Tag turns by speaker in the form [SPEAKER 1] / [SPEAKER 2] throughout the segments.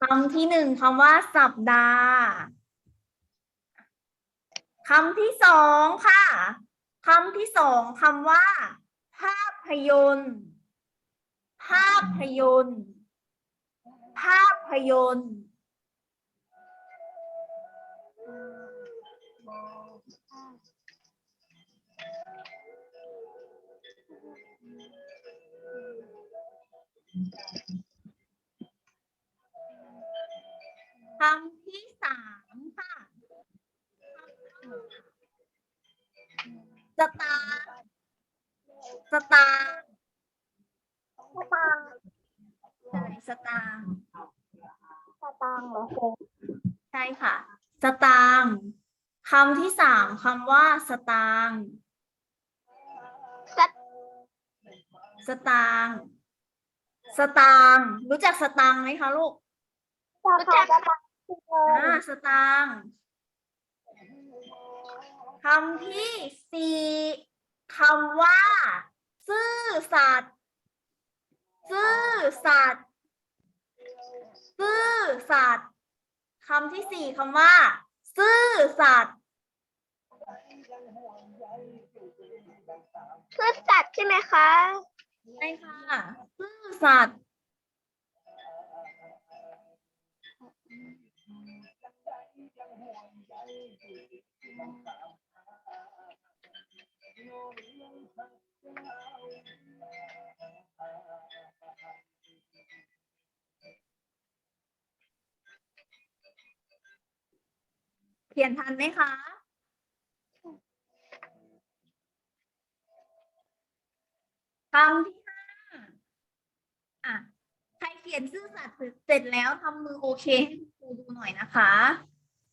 [SPEAKER 1] คำที่หนึ่งคำว่าสัปดาห์คำที่สองค่ะคำที่สองคำว่า ภาพยนตร์ ภาพยนตร์ ภาพยนตร์ คำที่สามค่ะสตางค์สตางค์
[SPEAKER 2] สตางค์
[SPEAKER 1] ใช่สตางค์
[SPEAKER 2] สตางค์เหรอครู
[SPEAKER 1] ใช่ค่ะ สตางค์คำที่สามคำว่าสตางค์
[SPEAKER 2] สต
[SPEAKER 1] สตางค์ สตางค์รู้จักสตางค์ไหมคะลูก
[SPEAKER 2] รู้จักสตางค์เล
[SPEAKER 1] อ่ายสตางค์คำที่สี่คำว่า ซื่อสัตย์ซื่อสัตย์ซื่อสัตย์คำที่สี่คำว่า ซื่อสัตย์
[SPEAKER 2] ซื่อสัตย์ใช่ไหมคะ
[SPEAKER 1] ใช่ค่ะซื่อ สัตย์เขียนทันไหมคะคำที่ อะใครเขียนซื่อสัตย์เสร็จแล้วทำมือโอเคให้คุณครูดูหน่อยนะคะ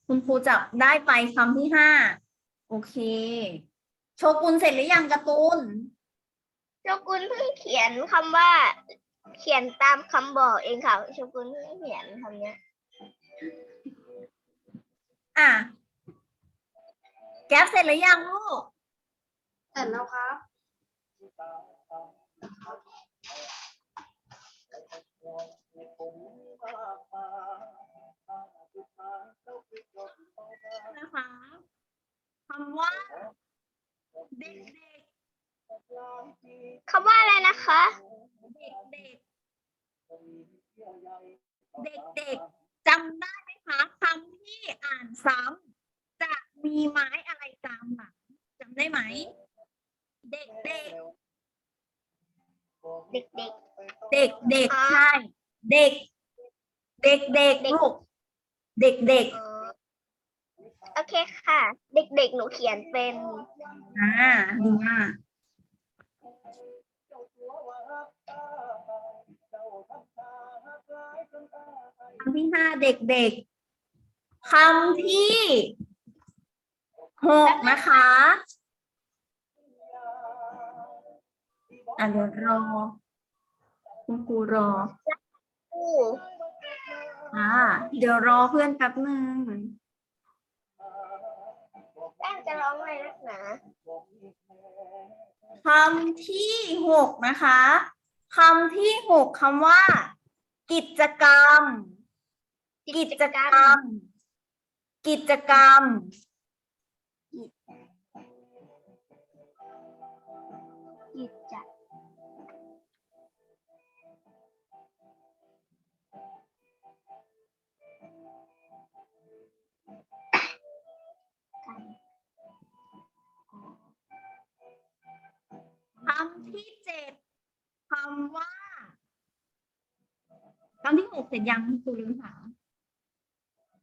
[SPEAKER 1] คุณครูจับได้ไปคำที่ห้าโอเค โชกุนเสร็จหรือยังการ์ตูน
[SPEAKER 2] โชกุนเพิ่งเขียนคำว่า เขียนตามคำบอกเองค่ะโชกุนเพิ่งเขียนคำเนี้ย
[SPEAKER 1] อะแก๊ปเสร็จหรือยังลูก
[SPEAKER 2] เสร็จแล้วครับ
[SPEAKER 1] นะคะคำว่าเด็ก
[SPEAKER 2] คำว่าอะไรนะคะ
[SPEAKER 1] ๆเด็กๆเด็กๆจำได้ไหมคะคำที่อ่านซ้ำจะมีไม้อะไรตามหลังจำได้ไหม เด็กๆ
[SPEAKER 2] เด็ก
[SPEAKER 1] เด็กๆใช่ เด็ก เด็กๆลูกเด็ก
[SPEAKER 2] ๆเออโอเคค่ะ เด็กๆ หนูเขียนเป็น
[SPEAKER 1] ๆอ่าดีมากคำที่ห้าเด็กๆคำที่หกนะคะอะเดี๋ยวรอ คุณครูรอ
[SPEAKER 2] อู้
[SPEAKER 1] อ่า เดี๋ยวรอเพื่อนแป๊บหนึ่ง
[SPEAKER 2] แป้งจะร้องอะไรนักหนา
[SPEAKER 1] คำที่หกนะคะคำที่หกคำว่า กิจกรรม กิจกรรม กิจกรรม ร็จยังคุณครูลืมถาม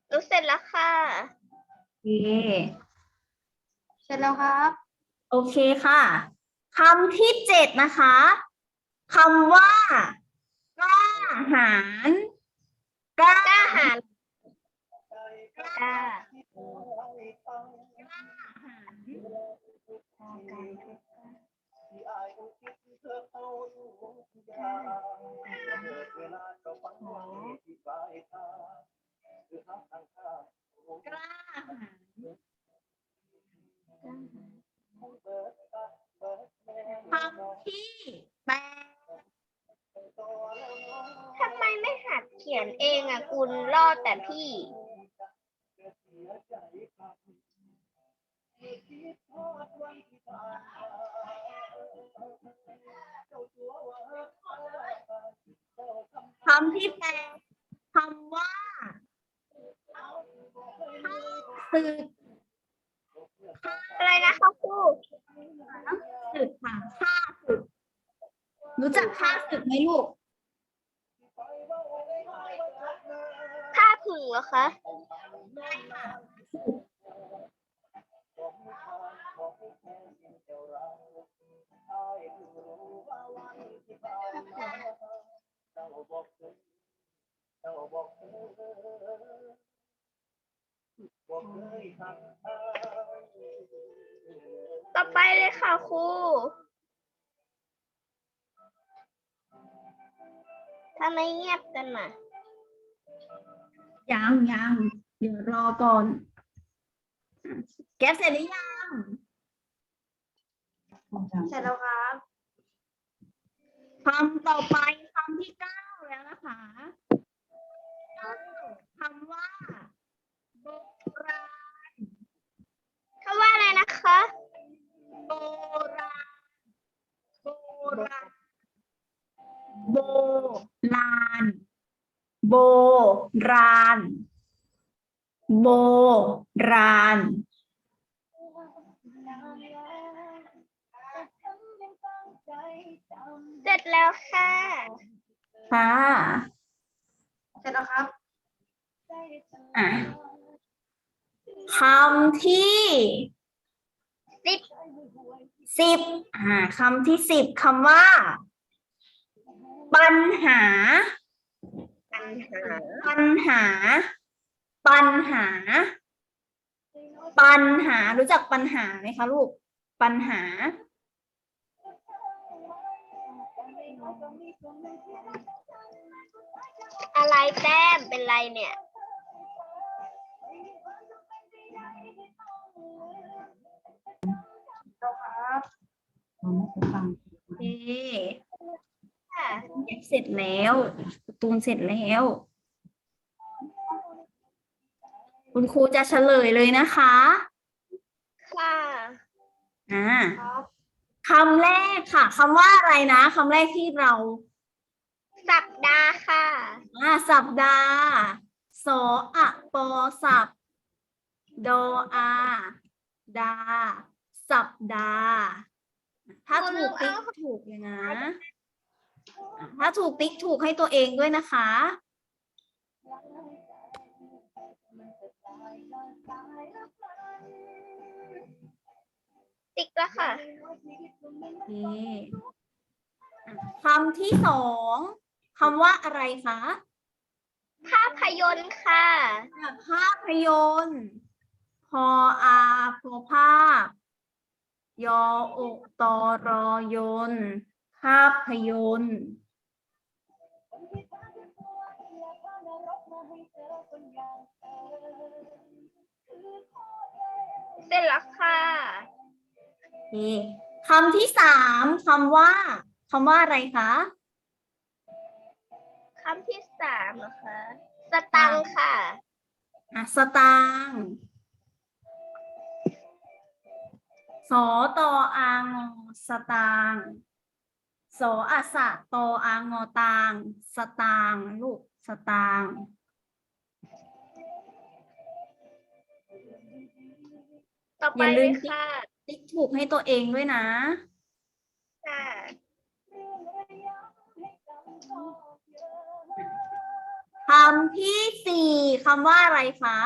[SPEAKER 2] หนูเสร็จแล้วค่ะ
[SPEAKER 1] โอเค
[SPEAKER 2] เสร็จแล้วครับ
[SPEAKER 1] โอเคค่ะคำที่เจ็ดนะคะคำว่ากล้าหาญกล้าก
[SPEAKER 2] ล้าหาญ
[SPEAKER 1] กล้าก
[SPEAKER 2] ล้า
[SPEAKER 1] หาญ กล้าหาญคำที่แปด
[SPEAKER 2] ทำไมไม่หัดเขียนเองอะคุณรอดแต่พี่ เหรอคะต่อไปเลยค่ะครูทำไมเงียบกันน่ะ
[SPEAKER 1] ยังยังเดี๋ยวรอก่อนอะแก๊ปเสร็จหรือยัง
[SPEAKER 2] เสร็จแล้วครับ
[SPEAKER 1] คำต่อไปคำที่เก้าแล้วนะคะคำว่าโบราณ
[SPEAKER 2] คำว่าอะไรนะคะ
[SPEAKER 1] โบราณโบราณโบราณโบ อ่าคำที่สิบคำว่า ปัญหา
[SPEAKER 2] ปัญหา
[SPEAKER 1] ปัญหา ปัญหา ปัญหา รู้จักปัญหาไหมคะลูก ปัญหา
[SPEAKER 2] อะไรแต้มเป็นไรเนี่ย ครับ
[SPEAKER 1] โอเค
[SPEAKER 2] ค่ะ
[SPEAKER 1] เสร็จแล้วการ์ตูนเสร็จแล้ว คุณครูจะเฉลยเลยนะคะ
[SPEAKER 2] ค่ะ
[SPEAKER 1] อ่าคำแรกค่ะคำว่าอะไรนะคำแรกที่เรา
[SPEAKER 2] สัปดาห์ค่ะ
[SPEAKER 1] อ่าสัปดาห์สออะปอสับดออาดา สัปดาห์ ถ้าถูกติ๊กถูกเลยนะอะถ้าถูกติ๊กถูกให้ตัวเองด้วยนะคะ
[SPEAKER 2] ติ๊กแล้วค่ะ
[SPEAKER 1] โอเคอะคำที่สองคำว่าอะไรคะ
[SPEAKER 2] ภาพยนตร์ค่ะ
[SPEAKER 1] อะภาพยนตร์พออาพอภาพ ยออกตอรอยนต์ภาพยนตร์
[SPEAKER 2] เสร็จแล้วค่ะ
[SPEAKER 1] โอเคคำที่สามคำว่าคำว่าอะไรคะ
[SPEAKER 2] คำที่สามเหรอคะ สตังค์ค่ะ
[SPEAKER 1] อะ สตางค์ สอตออางอสตางค์สออะสะตออางอตาง สตางค์ลูกสตางค์
[SPEAKER 2] ต่อไปเลยค่ะ
[SPEAKER 1] ติ๊กถูกให้ตัวเองด้วยนะ
[SPEAKER 2] ค่ะ
[SPEAKER 1] คำที่สี่คำว่าอะไรคะ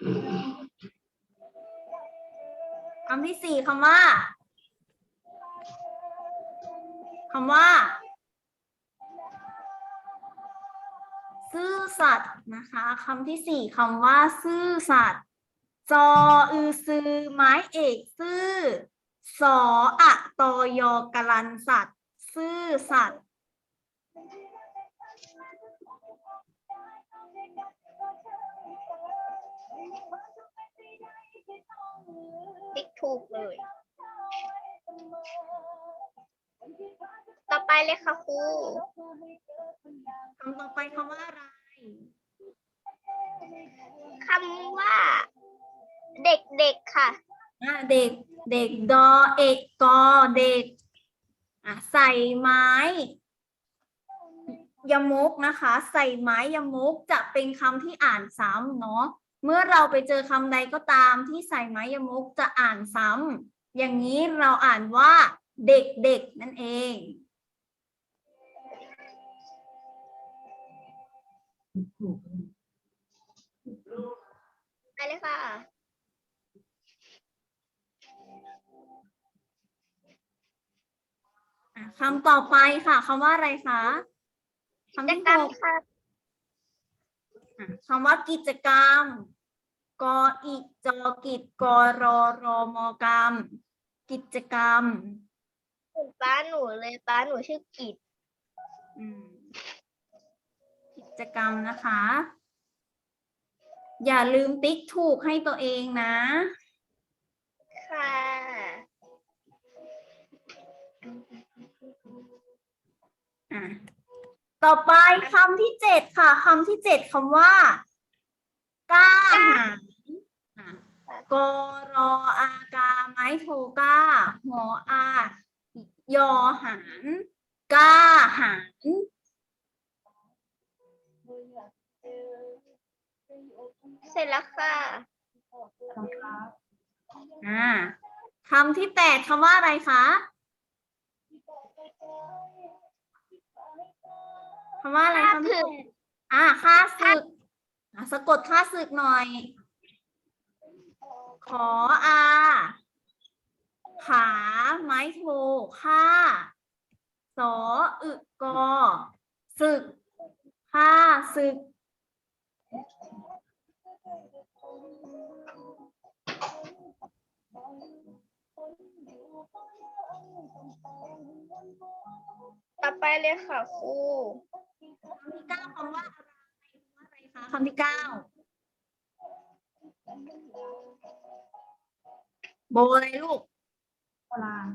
[SPEAKER 1] ค คำที่สี่คำว่าคำว่า ซื่อสัตย์นะคะคำที่สี่คำว่า ซื่อสัตย์จออือซือไม้เอกซื่อสออะตอยอกลันสัตย์ซื่อสัตย์
[SPEAKER 2] ติ๊กถูกเลย ต่อไปเลยค่ะครู
[SPEAKER 1] คำต่อไปคำว่าอะไร
[SPEAKER 2] คำว่า เด็กๆค่ะ
[SPEAKER 1] อะเด็กเด็กดอเอกกอเด็กอะใส่ไม้ยมุกนะคะ ใส่ไม้ยมุกจะเป็นคำที่อ่านซ้ำเนาะ เมื่อเราไปเจอคำใดก็ตามที่ใส่ไม้ยมุกจะอ่านซ้ำอย่างนี้เราอ่านว่าเด็กๆนั่นเอง
[SPEAKER 2] ไปเลยค่ะ
[SPEAKER 1] อะคำต่อไปค่ะคำว่าอะไรคะคำ
[SPEAKER 2] กิจ
[SPEAKER 1] ที่
[SPEAKER 2] กรรม
[SPEAKER 1] หก
[SPEAKER 2] ค่ะ
[SPEAKER 1] อะ คำว่ากิจกรรม กออิจอกิจกอรอรอมอกรรม กิจกรรม
[SPEAKER 2] เหมือนป้าหนูเลยป้าหนูชื่อกิจ
[SPEAKER 1] อืมกิจกรรมนะคะ อย่าลืมติ๊กถูกให้ตัวเองนะ
[SPEAKER 2] ค่ะ
[SPEAKER 1] อะ ต่อไปคำที่เจ็ดค่ะคำที่เจ็ดคำว่ากล้าหาญอะกอรออากาไม้โทกล้าหออายอหารกล้าหาร
[SPEAKER 2] เสร็จแล้วค่ะ
[SPEAKER 1] อ่าคำที่แปดคำว่าอะไรคะ คำว่าอะไร
[SPEAKER 2] ฆ่า
[SPEAKER 1] คำที่
[SPEAKER 2] ศึก
[SPEAKER 1] แปดอ่าค่าศึกอะสะกดค่าศึกหน่อย ขออา ขาไม้โทค่าสออึกอศึกค่าศึก
[SPEAKER 2] ต่อไปเลยค่ะครู
[SPEAKER 1] คำที่เก้าคำว่าอะไรคำว่าอะไรคะคำที่เก้าโบอะไรลูก
[SPEAKER 3] โบราณ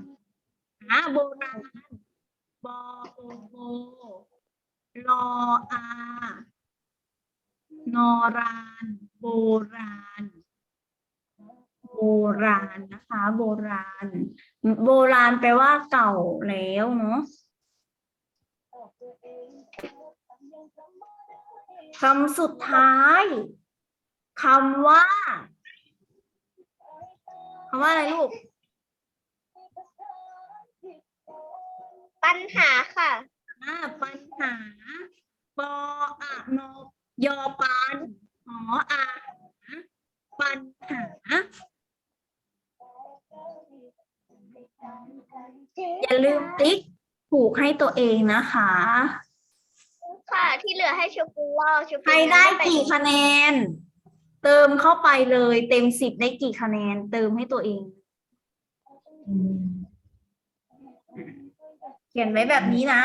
[SPEAKER 1] อ่าโบราณบอโอโบรออานอราน โบราณ โบราณนะคะ โบราณ โบราณแปลว่าเก่าแล้วเนาะคำสุดท้ายคำว่าคำว่าอะไรลูก
[SPEAKER 2] ปัญหาค่ะ
[SPEAKER 1] อ่าปัญหา ปออะนอยอปานหออาหาปัญหา อย่าลืมติ๊กถูกให้ตัวเองนะคะ
[SPEAKER 2] ค่ะที่เหลือให้ชกุลเล่าชกุล
[SPEAKER 1] ใครได้กี่คะแนน เติมเข้าไปเลย เต็มสิบได้กี่คะแนน เติมให้ตัวเอง เขียนไว้แบบนี้นะ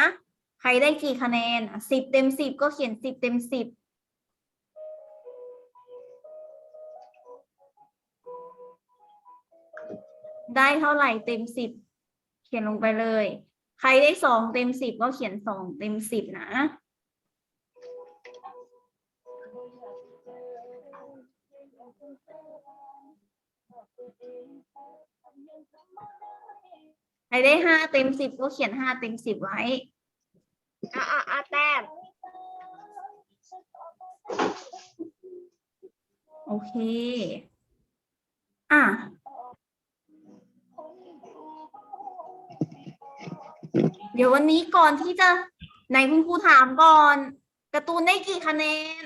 [SPEAKER 1] ใครได้กี่คะแนนสิบเต็มสิบก็เขียนสิบเต็มสิบ ได้เท่าไหร่เต็มสิบเขียนลงไปเลย ใครได้สองเต็มสิบก็เขียนสองเต็มสิบนะใครได้ห้าเต็มสิบก็เขียนห้าเต็มสิบไว้
[SPEAKER 2] อ่าอ่าอ่าแต้ม
[SPEAKER 1] โอเค อะ เดี๋ยววันนี้ก่อนที่จะไหนคุณครูถามก่อนการ์ตูนได้กี่คะแนน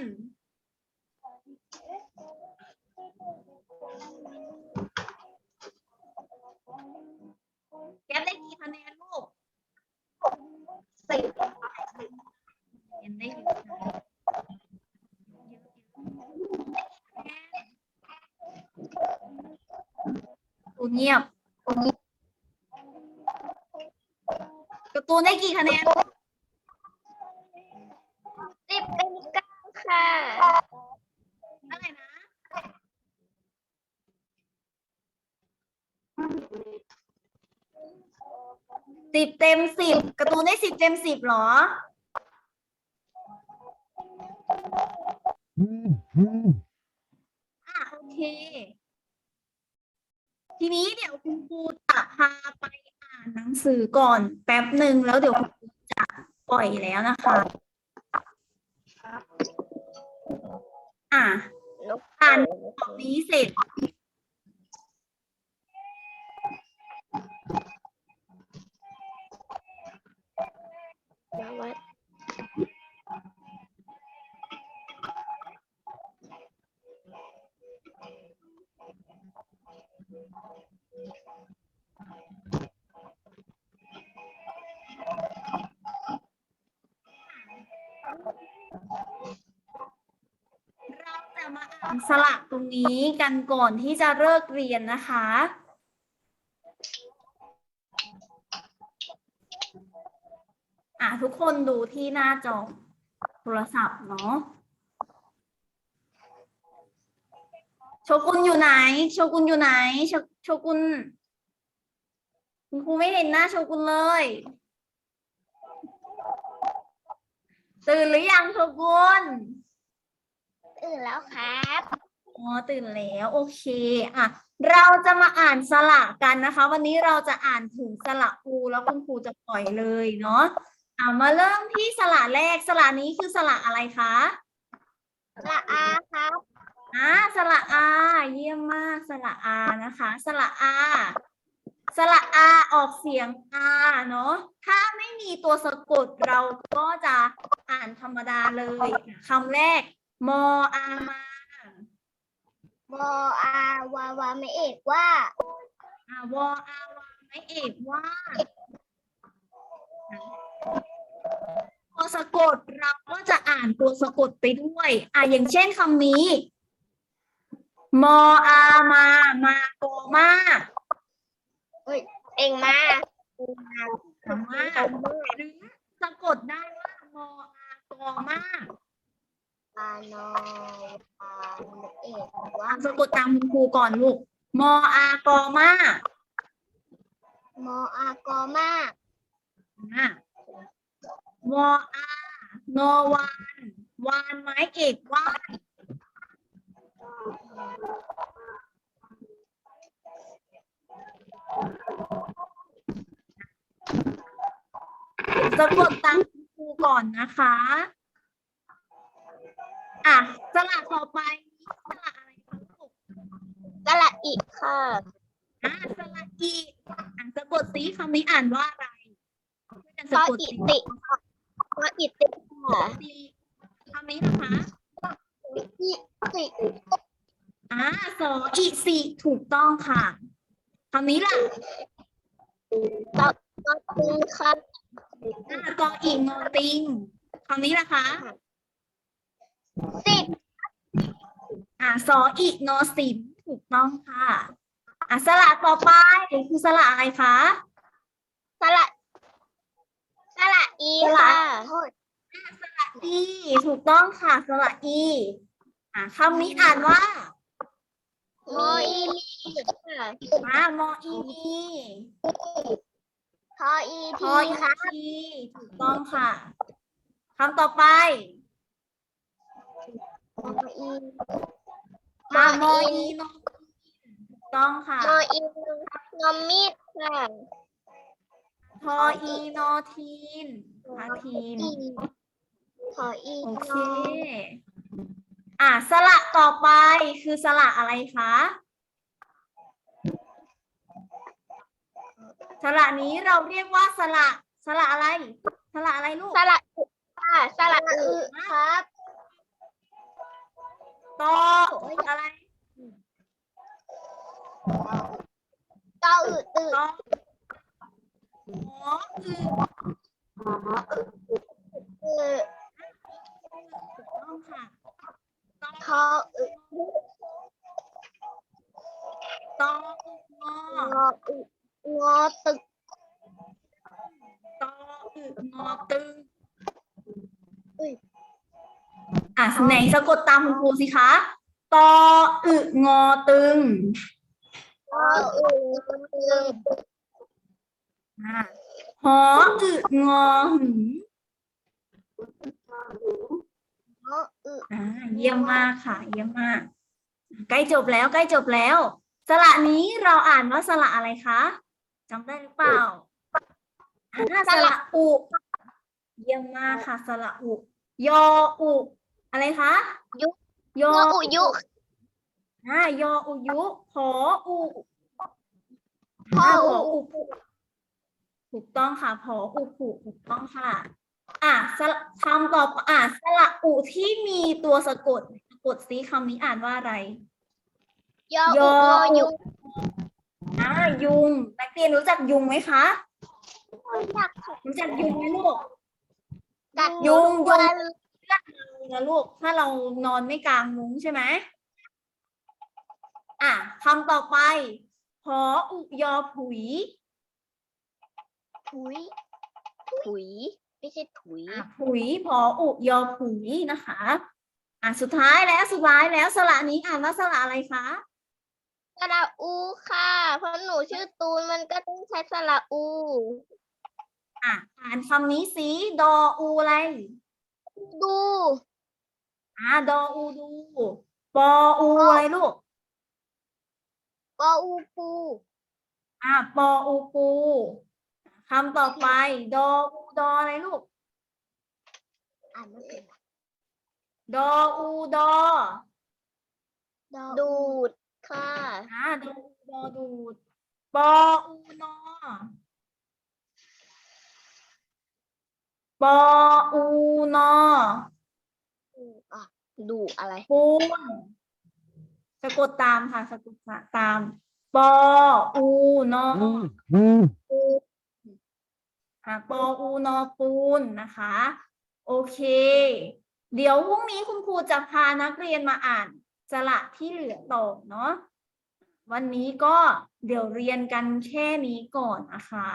[SPEAKER 1] แก๊ปได้กี่คะแนนลูกสิบเรียนได้เยอะนะตูนเงียบการ์ ตูนได้กี่คะแนน
[SPEAKER 2] สิบเป็นเก้าค่ะ
[SPEAKER 1] เท่าไหร่นะสิบเต็มสิบการ์ตูนได้สิบเต็มสิบเหรออะโอเค ทีนี้เดี๋ยวคุณครูจะพาไปอ่านหนังสื อก่อนแป๊บหนึ่งแล้วเดี๋ยวจะปล่อยแล้วนะคะอะ
[SPEAKER 2] นก
[SPEAKER 1] อ่านตอนนี้เสร็จ สลักตรงนี้กันก่อนที่จะเลิกเรียนนะคะ อะทุกคนดูที่หน้าจอโทรศัพท์เนาะโชกุนอยู่ไหน โชกุนอยู่ไหน โชโชกุนคุณครูไม่เห็นหน้าโชกุนเลย ตื่นหรือยังโชกุน
[SPEAKER 2] ตื่นแล้วครับ
[SPEAKER 1] อ๋อตื่นแล้วโอเคอะเราจะมาอ่านสระกันนะคะ วันนี้เราจะอ่านถึงสระอูแล้วคุณครูจะปล่อยเลยเนาะอะมาเริ่มที่สระแรกสระนี้คือสระอะไรคะ
[SPEAKER 2] ละอาครับ
[SPEAKER 1] อ่าสระอาเยี่ยมมากสระอานะคะ สระอาสระอาออกเสียงอาเนาะถ้าไม่มีตัวสะกดเราก็จะอ่านธรรมดาเลยคำแรก มออามา
[SPEAKER 2] วออาวาวาไม่เอกว่า
[SPEAKER 1] อ่าวออาวาไม่เอกว่าตัวสะกดเราก็จะอ่านตัวสะกดไปด้วยอะอย่างเช่นคำนี้ มออามา มาโกมา
[SPEAKER 2] เองมา
[SPEAKER 1] คำว่าหรือสะกดได้ว่ามออากอมา
[SPEAKER 2] อานอวาไม่เอกว่า
[SPEAKER 1] อะสะกดตามคุณครูก่อนลูก มออากอมา
[SPEAKER 2] มออากอมา
[SPEAKER 1] อะวออานอวานวานไม้เอกว่านสะกดตามคุณครูก่อนนะคะ อะสระต่อไปสระอะไรคะลูก
[SPEAKER 2] กะละอีกค่ะ
[SPEAKER 1] อะสระอีอะสะกดสีคำนี้อ่านว่าอะไรช่วยกันสะ
[SPEAKER 2] ก
[SPEAKER 1] ด
[SPEAKER 2] อิ
[SPEAKER 1] สิ
[SPEAKER 2] ติพออิติค่ะ
[SPEAKER 1] สีคำนี้นะคะ
[SPEAKER 2] อิติ
[SPEAKER 1] อ่าสออีสีถูกต้องค่ะคำนี้ล่ะ
[SPEAKER 2] ก็คือครับ
[SPEAKER 1] อ่ากออีงอติงคำนี้ล่ะคะ
[SPEAKER 2] สิบ
[SPEAKER 1] อ่าสออีนอสิมถูกต้องค่ะอ่าสระต่อไปคือสระอะไรคะ
[SPEAKER 2] สละสละอีค่ะ
[SPEAKER 1] อีถูกต้องค่ะสระอีอ่าคำนี้อ่านว่า
[SPEAKER 2] โมอีมีค่ะ
[SPEAKER 1] อ่ามออีมี
[SPEAKER 2] พออี
[SPEAKER 1] พ
[SPEAKER 2] ที
[SPEAKER 1] ออี
[SPEAKER 2] ค่ะ
[SPEAKER 1] ทีถูกต้องค่ะคำต่อไป
[SPEAKER 2] ม ออี
[SPEAKER 1] มามออีน้อถูกต้องค่ะ
[SPEAKER 2] มออีนอมีดค่ะ
[SPEAKER 1] ทออีนอทีนพาทีน
[SPEAKER 2] พออี
[SPEAKER 1] โอเค อะสระต่อไปคือสระอะไรคะสระนี้เราเรียกว่าสระสระอะไร สระอะไรลูก
[SPEAKER 2] สละอึค่ะสละอึครับ
[SPEAKER 1] ตออะไร
[SPEAKER 2] ตออึตึ
[SPEAKER 1] ตอหออือ
[SPEAKER 2] เออ
[SPEAKER 1] ถูกต้องค่ะตอ
[SPEAKER 2] ทออึ
[SPEAKER 1] ตออึงอง
[SPEAKER 2] ออึงอตึก
[SPEAKER 1] ตออึงอตึง
[SPEAKER 2] อุ้ย
[SPEAKER 1] อะไหนสะกดตามคุณครูสิคะตออึงอตึง
[SPEAKER 2] ทออึตึง
[SPEAKER 1] อะหออึงอหึง
[SPEAKER 2] งออึอ
[SPEAKER 1] อ่าเยี่ยมมากค่ะ เยี่ยมมาก ใกล้จบแล้วใกล้จบแล้ว สระนี้เราอ่านว่าสระอะไรคะจำได้หรือเปล่าอ่าสระอุ เยี่ยมมากค่ะ สระอุ ยออุ อะไรคะย
[SPEAKER 2] ย
[SPEAKER 1] อ
[SPEAKER 2] ออุยุ
[SPEAKER 1] อ่ายออุยุหออุ
[SPEAKER 2] พอ
[SPEAKER 1] อ่า
[SPEAKER 2] อุ
[SPEAKER 1] ผออุปุถูกต้องค่ะผออุปุถูกต้องค่ะ อะสระคำต่อไปอะสระอุที่มีตัวสะกดสะกดซิคำนี้อ่านว่าอะไร
[SPEAKER 2] ยออุยอยุ
[SPEAKER 1] อ่ายุงนักเรียนรู้จักยุงไหมคะ
[SPEAKER 2] อยาก
[SPEAKER 1] รู้จักยุงไหมลูก
[SPEAKER 2] กัด
[SPEAKER 1] ยุง
[SPEAKER 2] ทุ ก
[SPEAKER 1] ยุง
[SPEAKER 2] วัน
[SPEAKER 1] นะลูก ถ้าเรานอนไม่กลางมุ้งใช่ไหมอะคำต่อไปผออุยอผุย
[SPEAKER 2] ถุย ถุย ไม่ใช่ถุย
[SPEAKER 1] อะผุยผออุยอผุยนะคะ อะสุดท้ายแล้วสุดท้ายแล้วสระนี้อ่านว่าสระอะไรคะ
[SPEAKER 2] สระอูค่ะ เพราะหนูชื่อตูนมันก็ต้องใช้สระอู
[SPEAKER 1] อะอ่านคำนี้สิดออูอะไร
[SPEAKER 2] ดู
[SPEAKER 1] อ่าดออูดูปออูอะไรลูก
[SPEAKER 2] ปออูปู
[SPEAKER 1] อ่าปออูปูคำต่อไป ดออูดออะไรลูก
[SPEAKER 2] อ่านไม่เป็น
[SPEAKER 1] ดออูดอ
[SPEAKER 2] ดูดค่ะ
[SPEAKER 1] อ่าดออูดอดูดปออูนอ ปออูนอ
[SPEAKER 2] ดูอะดูอะไร
[SPEAKER 1] ปูนสะกดตามค่ะสะกดตามปออูนอปูนอะปออูนอปูนนะคะ โอเค เดี๋ยวพรุ่งนี้คุณครูจะพานักเรียนมาอ่านสระที่เหลือต่อเนาะวันนี้ก็เดี๋ยวเรียนกันแค่นี้ก่อนนะคะ